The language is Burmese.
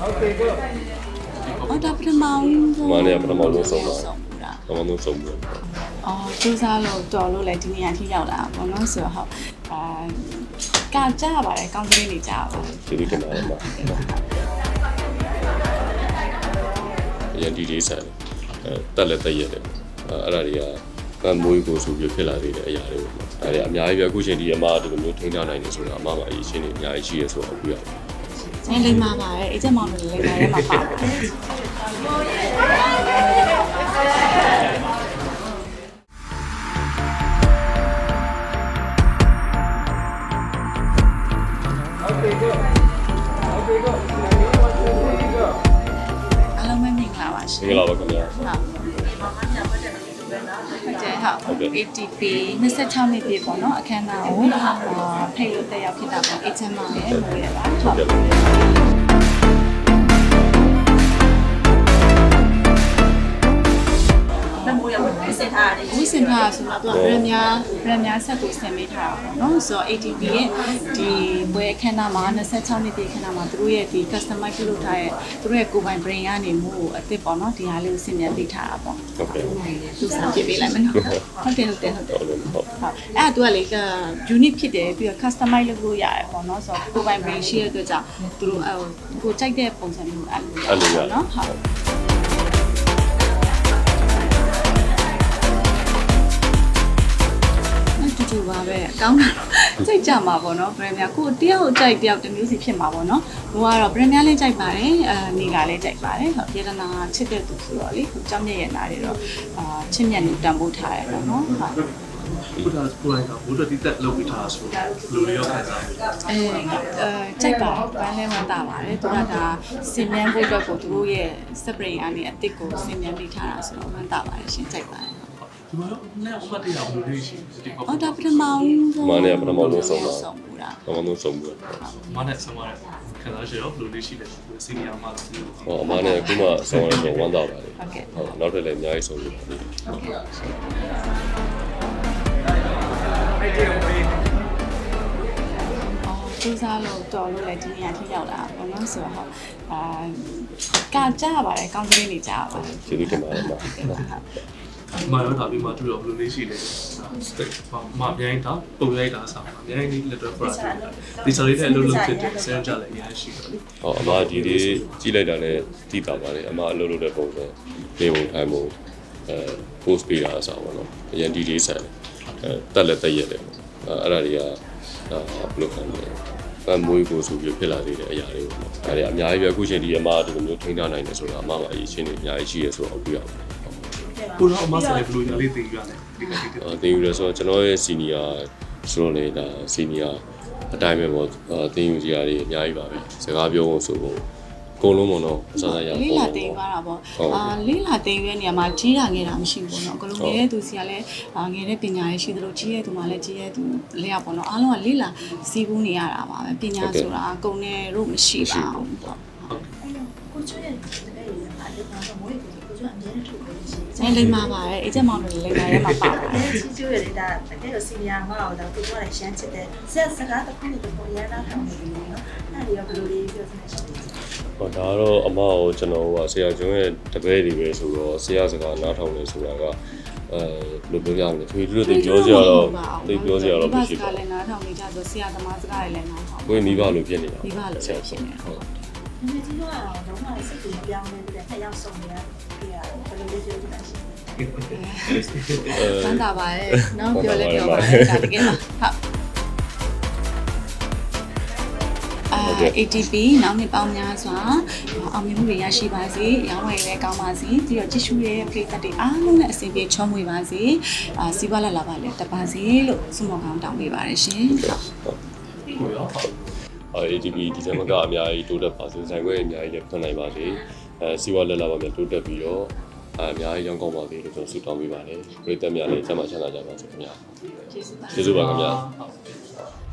အော်ဒါပထမဦးဆုံးမနေ့ကပထမဆုံးဆုံးတာဆုံးဘူးလားဘာမှမဆုံးဘူးအော်စူးစမ်းလို့တော်လို့လည်းဒီနေရာထိရောက်လာပါတော့ဆိုတော့ဟုတ်အာကကြရပါတယ်ကောင်းကလေးနေကြပါဘူးကျေးဇူးတင်ပါတယ်မှာအရင်ဒီလေးဆိုင်အဲတက်လက်တက်ရက်တယ်အဲအဲ့ဒါတွေကကံမွေးကိုဆိုပြီးဖြစ်လာသေးတဲ့အရာတွေပေါ့နော်ဒါတွေအများကြီးပဲအခုချိန်ဒီအမကဒီလိုမျိုးထိန်းထားနိုင်နေဆိုတာအမမှာအရေးချင်းနေအများကြီးရှိရဆိုတော့အခုရတ ယ်။အဲလိမ္မာပါတယ်အေဂျင့်မောင်တို့လိမ္မာရဲမှာပါပါတယ်အားလုံးပဲမင်္ဂလာပါရှင်မင်္ဂလာပါခင်ဗျာဟုတ် ဟုတ်တယ်ဟုတ်ဟုတ်ကဲ့ ATP 26နှစ်ပြည့်ပေါ့နော်အခမ်းအနားကိုအာဖိတ်လို့တက်ရောက်ဖြစ်တာပေါ့အေဂျင့်မောင်ရဲ့မိုးရပါဟုတ် အခုစင်ထားဆိုတော့သူကဗရမညာဗရမညာဆက်ကိုဆင်ပေးထားတာပေါ့နော်ဆိုတော့ ATP ရဲ့ဒီပွဲအခမ်းအနားမှာ26နှစ်ပြည့်အခမ်းအနားမှာသူတို့ရဲ့ဒီ customer ပြုလုပ်ထားတဲ့သူတို့ရဲ့ကိုယ်ပိုင် brain ကနေမှုကိုအစ်စ်ပေါ့နော်ဒီဟာလေးကိုဆင်မြတ်ပေးထားတာပေါ့ဟုတ်ကဲ့ဟုတ်သူစားပြပေးလိုက်မယ်နော်ဟုတ်တယ်ဟုတ်တယ်ဟုတ်တယ်တယ်ဟုတ်ဟုတ်အဲ့ဒါသူကလေက unique ဖြစ်တယ်ပြီးတော့ customize လုပ်လို့ရတယ်ပေါ့နော်ဆိုတော့ကိုယ်ပိုင် brain ရှိရတဲ့အတွက်ကြောင့်သူတို့အဲကိုကြိုက်တဲ့ပုံစံမျိုးအဲ့လိုအဲ့လိုရနော်ဟုတ်တူ ကောင်းတာစိတ်ကြမှာပေါ့နော် brand များကိုတယောက်ကြိုက်တယောက်တစ်မျိုးစီဖြစ်မှာပေါ့နော်ဟိုကတော့ brand များလည်းကြိုက်ပါတယ်အဲနေကလည်းကြိုက်ပါတယ်ဟုတ်ပြေဒနာချစ်တဲ့သူဆိုတော့လေဟိုကြောင်းမြက်ရနာတွေတော့အာချစ်မြတ်နေတန်ဖိုးထားရတယ်ပေါ့နော်ဟုတ်ခုဒါကိုယ်တိုင်ကဘုဒ္ဓတိတက်လုပ်ပြီးထားဆိုလူတွေရောခံစားတယ်အဲအဲကြိုက်ပါဘန်းလဲဝမ်းတာပါတယ်သူကဒါစင်မြန်းဖို့အတွက်ကိုသူတို့ရဲ့ spray အနေနဲ့အစ်စ်ကိုစင်မြန်းပေးထားတာဆိုတော့ဝမ်းတာပါတယ်ရှင်ကြိုက်ပါတယ် ဒီမှာတော့နဲ့ဥပဒေရဘယ်လိုလဲရှိဒီကောအော်ဒါပထမဦးဆုံးမနေ့ကပထမဆုံးဆုံးတာဆုံးဘူးလားဘာမှမဆုံးဘူးမနဲ့ဆုံးရခံစားချက်ရောဘယ်လိုလဲရှိတယ်စီနီယာမှာလို့ဟောအမနဲ့အခုမှဆုံးရတော့ဝမ်းသာပါတယ်ဟုတ်ကဲ့ဟုတ်နောက်ထပ်လည်းအများကြီးဆုံးရပါလိမ့်မယ်အော်စူးစမ်းလို့တော်လို့လည်းဒီနေရာထိရောက်လာပါတော့ဆိုတော့ဟုတ်အာကကြရပါတယ်ကောင်းကလေးနေကြပါဘူးကျေးဇူးတင်ပါတယ်မှာ မရောဒါပြီးမှသူရောဘယ်လိုလဲရှိတယ်စတိတ်မအများကြီးတာပုံရိုက်တာဆောင်အများကြီးလက်တော့ပရာဒီချာလေးနဲ့လှုပ်လှုပ်ဖြစ်တယ်ဆန်းကြလည်းအများရှိတယ်လေဟောအမဒီလေးကြည့်လိုက်တာလည်းသိတာပါတယ်အမအလုပ်လုပ်တဲ့ပုံစံနေပုံထိုင်ပုံအဲ post ပေးတာအစားပါတော့အရင်ဒီလေးဆိုင်အဲတက်လက်တက်ရက်တယ်အဲအဲ့ဒါတွေကအာဘယ်လိုခံလဲကံမွေးကိုဆိုပြီးဖြစ်လာသေးတဲ့အရာတွေပေါ့နော်ဒါတွေအများကြီးပဲအခုချိန်ဒီအမဒီလိုမျိုးထိန်းထားနိုင်တယ်ဆိုတာအမမှာအရေးချင်းနေအများကြီးရှိရဆိုတော့အခုရ ပါတယ်ကိုတော့အမဆက်လည်းဘယ်လိုရလေးသိရတယ်ဒီကတိအာတင်ယူရဆိုတော့ကျွန်တော်ရဲ့ senior ဆိုတော့လေဒါ senior အတိုင်းပဲပေါ့အာတင်ယူစရာတွေအများကြီးပါပဲစကားပြောဖို့ဆိုဖို့အကုန်လုံးပေါ့နော်အစားအစာရလေးလာတင်သွားတာပေါ့အာလေးလာတင်ရွေးနေရာမှာကြီးတာငယ်တာမရှိဘူးပေါ့နော်အကလုံးငယ်တဲ့သူစီကလည်းအာငယ်တဲ့ပညာရေးရှိသလိုကြီးတဲ့သူမှလည်းကြီးတဲ့သူလေးရပေါ့နော်အားလုံးကလေးလာစီးပူးနေရတာပါပဲပညာဆိုတာအကုန်နဲ့တော့မရှိပါဘူးပေါ့ကိုကျွရဲ့တကယ်ရပါလေတော့မိုးကို ကိုကျွအမြဲတမ်းထုတ်ပေးရှိအဲလိမ္မာပါတယ်အေဂျင့်မောင်တို့လိမ္မာရဲမှာပါပါတယ်တယ်ချီကျွရဲ့ဒါတကယ်လို့စီနီယာမှာတော့ကိုကျွလည်းရှမ်းချစ်တယ်ဆက်စကားတစ်ခုနဲ့တစ်ခုရတာထောင်နေပြီနော်အဲ့ဒီရောဘယ်လိုလေးပြောစနေရှိလဲဟောဒါကတော့အမကိုကျွန်တော်ကဆရာကျွန်းရဲ့တပည့်တွေပဲဆိုတော့ဆရာစကားနားထောင်နေဆိုတာကအဲဘယ်လိုပြောပြမလဲသူတို့တွေပြောစရာတော့သိပြောစရာတော့မရှိဘူးပါ။လည်းနားထောင်နေကြဆိုဆရာသမားစကားတွေလည်းနားထောင်ဘူးကိုယ်မိဘလိုဖြစ်နေတာမိဘလိုလည်းဖြစ်နေတာဟုတ် ဒီနေ့ကြီးတော့တော့မှစိတ်ကိုပြောင်းနေတဲ့နှစ်ယောက်ဆုံးနေရတယ်ဘယ်လိုလေးပြောတာရှိလဲ။စမ်းတာပါရဲ့။နော်ပြောလဲပြောပါရဲ့။ဒါတကယ်ပါ။ဟုတ်အာ ATP နောက်နှစ်ပေါင်းများစွာအောင်မြင်မှုတွေရရှိပါစေ။ရောင်းဝယ်လည်းကောင်းပါစေ။ပြီးတော့ကြည့်ရှုရဲ့ပရိသတ်တွေအားလုံးနဲ့အဆင်ပြေချောမွေပါစေ။အာစီးပွားလာလာပါလေတက်ပါစေလို့ဆုမကောင်းတောင်းပေးပါရရှင်။ဟုတ်ကိုရော အာ ATP ဒီဇင်ဘာကအများကြီးတိုးတက်ပါစေဆိုင်ခွဲအများကြီးလည်းဖွင့်နိုင်ပါစေအဲစီဝါလက်လာပါများတိုးတက်ပြီးတော့အများကြီးရောင်းကောင်းပါစေလို့ကျွန်တော်ဆုတောင်းပေးပါတယ်ပြည်သက်များလည်းကျမ်းမာချမ်းသာကြပါစေခင်ဗျာကျေးဇူးပါကျေးဇူးပါခင်ဗျာဟုတ်